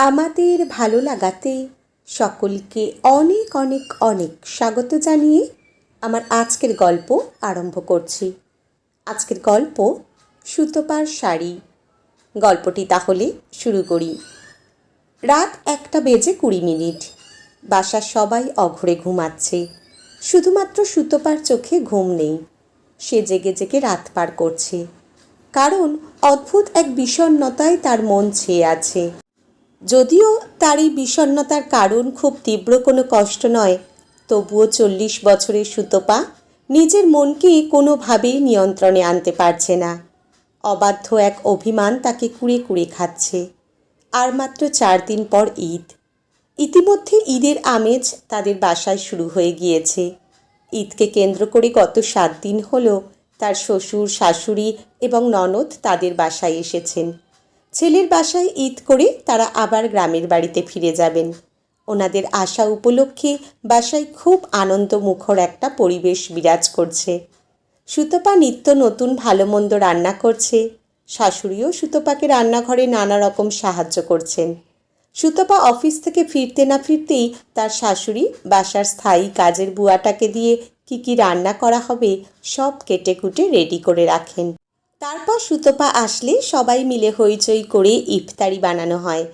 আমাদের ভালো লাগাতে সকলকে অনেক অনেক অনেক স্বাগত জানিয়ে আমার আজকের গল্প আরম্ভ করছি। আজকের গল্প সুতোপার শাড়ি। গল্পটি তাহলে শুরু করি। রাত একটা বেজে কুড়ি মিনিট। বাসার সবাই অঘরে ঘুমাচ্ছে। শুধুমাত্র সুতোপার চোখে ঘুম নেই। সে জেগে জেগে রাত পার করছে। কারণ অদ্ভুত এক বিষণ্ণতায় তার মন ছেয়ে আছে। যদিও তার এই বিষণ্ণতার কারণ খুব তীব্র কোনো কষ্ট নয়, তবুও চল্লিশ বছরের সুতপা নিজের মনকে কোনোভাবেই নিয়ন্ত্রণে আনতে পারছে না। অবাধ্য এক অভিমান তাকে কুড়ে কুড়ে খাচ্ছে। আর মাত্র চার দিন পর ঈদ। ইতিমধ্যে ঈদের আমেজ তাদের বাসায় শুরু হয়ে গিয়েছে। ঈদকে কেন্দ্র করে গত সাত দিন হলো তার শ্বশুর, শাশুড়ি এবং ননদ তাদের বাসায় এসেছেন। ছেলের বাসায় ঈদ করে তারা আবার গ্রামের বাড়িতে ফিরে যাবেন। ওনাদের আশা উপলক্ষে বাসায় খুব আনন্দমুখর একটা পরিবেশ বিরাজ করছে। সুতপা নিত্য নতুন ভালো মন্দ রান্না করছে। শাশুড়িও সুতপাকে রান্নাঘরে নানা রকম সাহায্য করছেন। সুতপা অফিস থেকে ফিরতে না ফিরতেই তার শাশুড়ি বাসার স্থায়ী কাজের বুয়াটাকে দিয়ে কি কি রান্না করা হবে সব কেটে কুটে রেডি করে রাখেন। তারপর সুতপা আসলে সবাই মিলে হইচই করে ইফতারি বানানো হয়।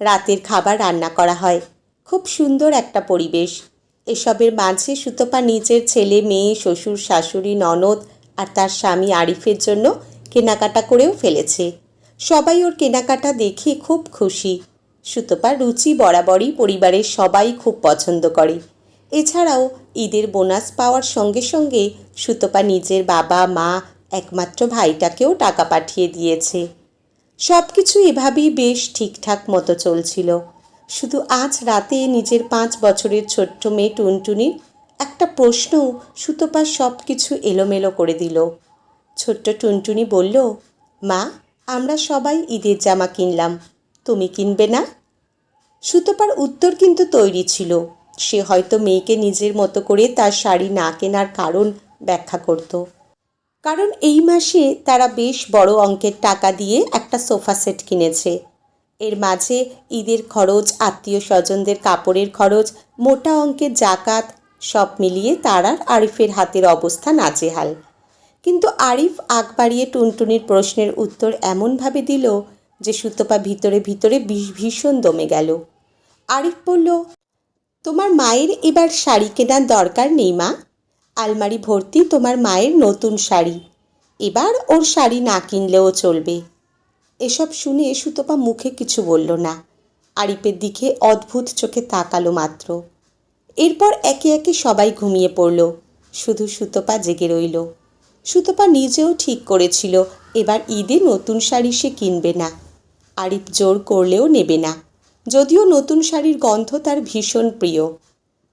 রাতের খাবার রান্না করা হয়। খুব সুন্দর একটা পরিবেশ। এসবের মাঝে সুতপা নিজের ছেলে, মেয়ে, শ্বশুর, শাশুড়ি, ননদ আর তার স্বামী আরিফের জন্য কেনাকাটা করেও ফেলেছে। সবাই ওর কেনাকাটা দেখে খুব খুশি। সুতপার রুচি বরাবরই পরিবারের সবাই খুব পছন্দ করে। এছাড়াও ঈদের বোনাস পাওয়ার সঙ্গে সঙ্গে সুতপা নিজের বাবা, মা একমাত্র ভাইটাকেও টাকা পাঠিয়ে দিয়েছে। সব কিছু এভাবেই বেশ ঠিকঠাক মতো চলছিল। শুধু আজ রাতে নিজের পাঁচ বছরের ছোট্ট মেয়ে টুনটুনির একটা প্রশ্ন সুতপা সব কিছু এলোমেলো করে দিল। ছোট্ট টুনটুনি বলল, মা, আমরা সবাই ঈদের জামা কিনলাম, তুমি কিনবে না? সুতপার উত্তর কিন্তু তৈরি ছিল। সে হয়তো মেয়েকে নিজের মতো করে তার শাড়ি না কেনার কারণ ব্যাখ্যা করত। কারণ এই মাসে তারা বেশ বড় অঙ্কের টাকা দিয়ে একটা সোফা সেট কিনেছে। এর মাঝে ঈদের খরচ, আত্মীয় স্বজনদের কাপড়ের খরচ, মোটা অঙ্কের জাকাত, সব মিলিয়ে তার আর আরিফের হাতের অবস্থা নাজেহাল। কিন্তু আরিফ আগ বাড়িয়ে টুনটুনির প্রশ্নের উত্তর এমনভাবে দিল যে সুতপা ভিতরে ভিতরে ভীষণ দমে গেল। আরিফ বলল, তোমার মায়ের এবার শাড়ি কেনার দরকার নেই মা। আলমারি ভর্তি তোমার মায়ের নতুন শাড়ি। এবার ওর শাড়ি না কিনলেও চলবে। এসব শুনে সুতপা মুখে কিছু বলল না। আরিফের দিকে অদ্ভুত চোখে তাকালো মাত্র। এরপর একে একে সবাই ঘুমিয়ে পড়ল। শুধু সুতপা জেগে রইল। সুতপা নিজেও ঠিক করেছিল, এবার ঈদে নতুন শাড়ি সে কিনবে না। আরিফ জোর করলেও নেবে না। যদিও নতুন শাড়ির গন্ধ তার ভীষণ প্রিয়।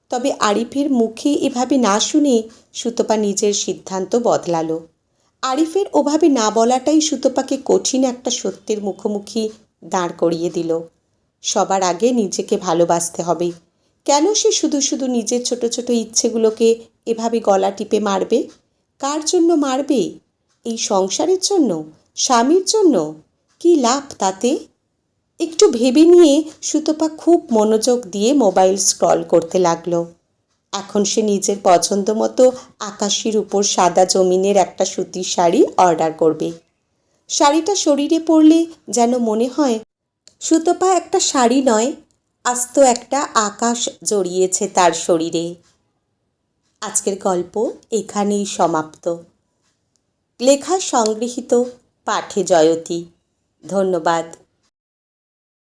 তবে আরিফের মুখে এভাবে না শুনে সুতপা নিজের সিদ্ধান্ত বদলালো। আরিফের ওভাবে না বলাটাই সুতপাকে কঠিন একটা সত্যের মুখোমুখি দাঁড় করিয়ে দিল। সবার আগে নিজেকে ভালোবাসতে হবে। কেন সে শুধু শুধু নিজের ছোট ছোট ইচ্ছেগুলোকে এভাবে গলা টিপে মারবে? কার জন্য মারবে? এই সংসারের জন্য? স্বামীর জন্য? কি লাভ তাতে? একটু ভেবে নিয়ে সুতপা খুব মনোযোগ দিয়ে মোবাইল স্ক্রল করতে লাগল। এখন সে নিজের পছন্দ মতো আকাশের উপর সাদা জমিনের একটা সুতির শাড়ি অর্ডার করবে। শাড়িটা শরীরে পরলে যেন মনে হয়, সুতপা একটা শাড়ি নয়, আস্ত একটা আকাশ জড়িয়েছে তার শরীরে। আজকের গল্প এখানেই সমাপ্ত। লেখা সংগৃহীত পাঠে জয়তী। ধন্যবাদ।